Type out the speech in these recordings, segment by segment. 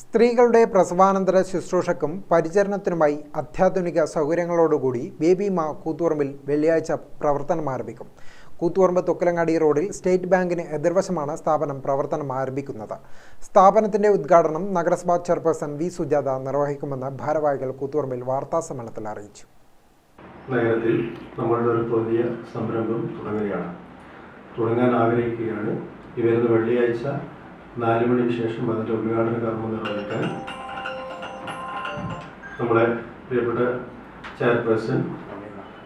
സ്ത്രീകളുടെ പ്രസവാനന്തര ശുശ്രൂഷക്കും പരിചരണത്തിനുമായി അത്യാധുനിക സൗകര്യങ്ങളോടുകൂടി ബേബി മാ കൂത്തുപറമ്പിൽ വെള്ളിയാഴ്ച പ്രവർത്തനം ആരംഭിക്കും. കൂത്തുപറമ്പ് തൊക്കലങ്ങാടി റോഡിൽ സ്റ്റേറ്റ് ബാങ്കിന് എതിർവശമാണ് സ്ഥാപനം പ്രവർത്തനം ആരംഭിക്കുന്നത്. സ്ഥാപനത്തിന്റെ ഉദ്ഘാടനം നഗരസഭാ ചെയർപേഴ്സൺ വി സുജാത നിർവഹിക്കുമെന്ന് ഭാരവാഹികൾ കൂത്തുപറമ്പിൽ വാർത്താസമ്മേളനത്തിൽ അറിയിച്ചു. നഗരത്തിൽ നമ്മളുടെ ഒരു പുതിയ സംരംഭം തുടങ്ങുകയാണ്. തുടങ്ങാൻ ആഗ്രഹിക്കുകയാണ്. ഈ വരുന്ന വെള്ളിയാഴ്ച നാല് മണിക്ക് ശേഷം അതിന്റെ ഉദ്ഘാടന കർമ്മം നിർവഹിക്കാൻ നമ്മളെ പ്രിയപ്പെട്ട ചെയർപേഴ്സൺ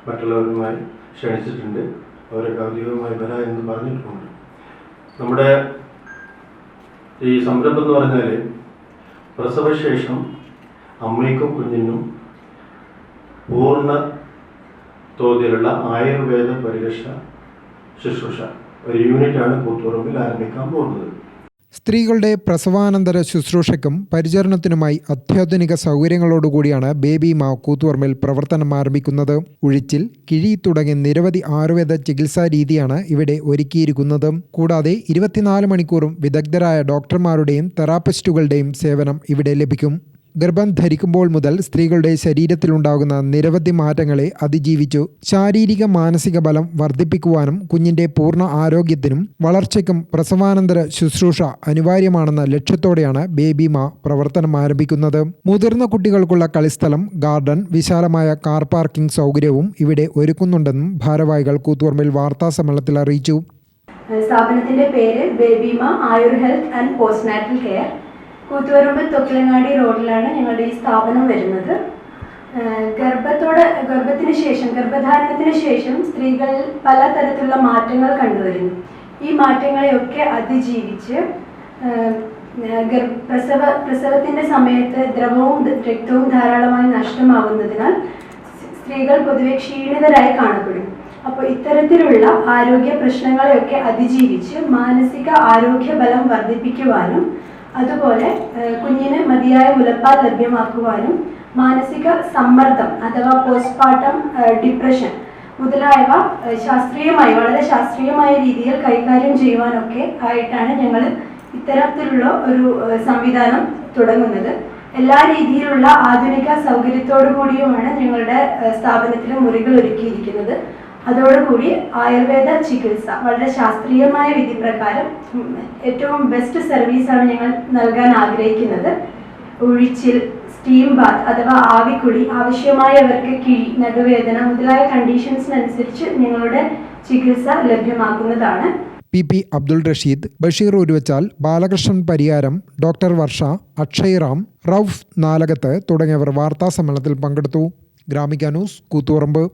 മറ്റുള്ളവരുമായി ക്ഷണിച്ചിട്ടുണ്ട്. അവരൊക്കെ ഔദ്യോഗികമായി വരാ എന്ന് പറഞ്ഞിട്ടുണ്ട്. നമ്മുടെ ഈ സംരംഭം എന്ന് പറഞ്ഞാൽ പ്രസവശേഷം അമ്മയ്ക്കും കുഞ്ഞിനും പൂർണ തോതിലുള്ള ആയുർവേദ പരിരക്ഷ ശുശ്രൂഷ. ഒരു യൂണിറ്റാണ് കൂത്തുപറമ്പിൽ ആരംഭിക്കാൻ പോകുന്നത്. സ്ത്രീകളുടെ പ്രസവാനന്തര ശുശ്രൂഷയ്ക്കും പരിചരണത്തിനുമായി അത്യാധുനിക സൗകര്യങ്ങളോടുകൂടിയാണ് ബേബി മാ കൂത്തുപറമ്പിൽ പ്രവർത്തനം ആരംഭിക്കുന്നത്. ഉഴിച്ചിൽ കിഴി തുടങ്ങിയ നിരവധി ആയുർവേദ ചികിത്സാ രീതിയാണ് ഇവിടെ ഒരുക്കിയിരിക്കുന്നത്. കൂടാതെ ഇരുപത്തിനാല് മണിക്കൂറും വിദഗ്ധരായ ഡോക്ടർമാരുടെയും തെറാപ്പിസ്റ്റുകളുടെയും സേവനം ഇവിടെ ലഭിക്കും. ഗർഭം ധരിക്കുമ്പോൾ മുതൽ സ്ത്രീകളുടെ ശരീരത്തിലുണ്ടാകുന്ന നിരവധി മാറ്റങ്ങളെ അതിജീവിച്ചു. ശാരീരിക മാനസിക ബലം വർദ്ധിപ്പിക്കുവാനും കുഞ്ഞിന്റെ പൂർണ ആരോഗ്യത്തിനും വളർച്ചയ്ക്കും പ്രസവാനന്തര ശുശ്രൂഷ അനിവാര്യമാണെന്ന ലക്ഷ്യത്തോടെയാണ് ബേബി മാ പ്രവർത്തനം ആരംഭിക്കുന്നത്. മുതിർന്ന കുട്ടികൾക്കുള്ള കളിസ്ഥലം ഗാർഡൻ വിശാലമായ കാർ പാർക്കിംഗ് സൗകര്യവും ഇവിടെ ഒരുക്കുന്നുണ്ടെന്നും ഭാരവാഹികൾ കൂത്തുപറമ്പിൽ വാർത്താസമ്മേളനത്തിൽ അറിയിച്ചു. സ്ഥാപനത്തിന്റെ പേര് Babima Ayur health and postnatal care. Koothuparamba Thokkilangadi റോഡിലാണ് ഞങ്ങളുടെ ഈ സ്ഥാപനം വരുന്നത്. ഗർഭത്തോട് ഗർഭത്തിന് ശേഷം ഗർഭധാരണത്തിന് ശേഷം സ്ത്രീകൾ പലതരത്തിലുള്ള മാറ്റങ്ങൾ കണ്ടുവരുന്നു. ഈ മാറ്റങ്ങളെയൊക്കെ അതിജീവിച്ച് പ്രസവ പ്രസവത്തിന്റെ സമയത്ത് ദ്രവവും രക്തവും ധാരാളമായി നഷ്ടമാകുന്നതിനാൽ സ്ത്രീകൾ പൊതുവെ ക്ഷീണിതരായി കാണപ്പെടും. അപ്പോൾ ഇത്തരത്തിലുള്ള ആരോഗ്യ പ്രശ്നങ്ങളെയൊക്കെ അതിജീവിച്ച് മാനസിക ആരോഗ്യ ബലം വർദ്ധിപ്പിക്കുവാനും അതുപോലെ കുഞ്ഞിന് മതിയായ മുലപ്പാൽ ലഭ്യമാക്കുവാനും മാനസിക സമ്മർദ്ദം അഥവാ പോസ്റ്റ്മോർട്ടം ഡിപ്രഷൻ മുതലായവ ശാസ്ത്രീയമായി വളരെ ശാസ്ത്രീയമായ രീതിയിൽ കൈകാര്യം ചെയ്യുവാനൊക്കെ ആയിട്ടാണ് ഞങ്ങൾ ഇത്തരത്തിലുള്ള ഒരു സംവിധാനം തുടങ്ങുന്നത്. എല്ലാ രീതിയിലുള്ള ആധുനിക സൗകര്യത്തോടു കൂടിയുമാണ് ഞങ്ങളുടെ സ്ഥാപനത്തിൽ മുറികൾ ഒരുക്കിയിരിക്കുന്നത്. അതോടുകൂടി ആയുർവേദ ചികിത്സ വളരെ ശാസ്ത്രീയമായ വിധി പ്രകാരം ഏറ്റവും ബെസ്റ്റ് സർവീസാണ് ഞങ്ങൾ നൽകാൻ ആഗ്രഹിക്കുന്നത്. ഒഴിച്ചിൽ സ്റ്റീം ബാത്ത് അഥവാ ആവിക്കുളി ആവശ്യമായവർക്ക് കിഴി നടുവേദന മുതലായ കണ്ടീഷൻസിനനുസരിച്ച് ഞങ്ങളുടെ ചികിത്സ ലഭ്യമാക്കുന്നതാണ്. P P Abdul Rasheed Basheer Uruvachal Balakrishnan Pariyaram doctor Varsha Akshay Ram Rauf Nalakath തുടങ്ങിയവർ വാർത്താസമ്മേളനത്തിൽ പങ്കെടുത്തു. ഗ്രാമിക ന്യൂസ് കൂത്തുപറമ്പ്.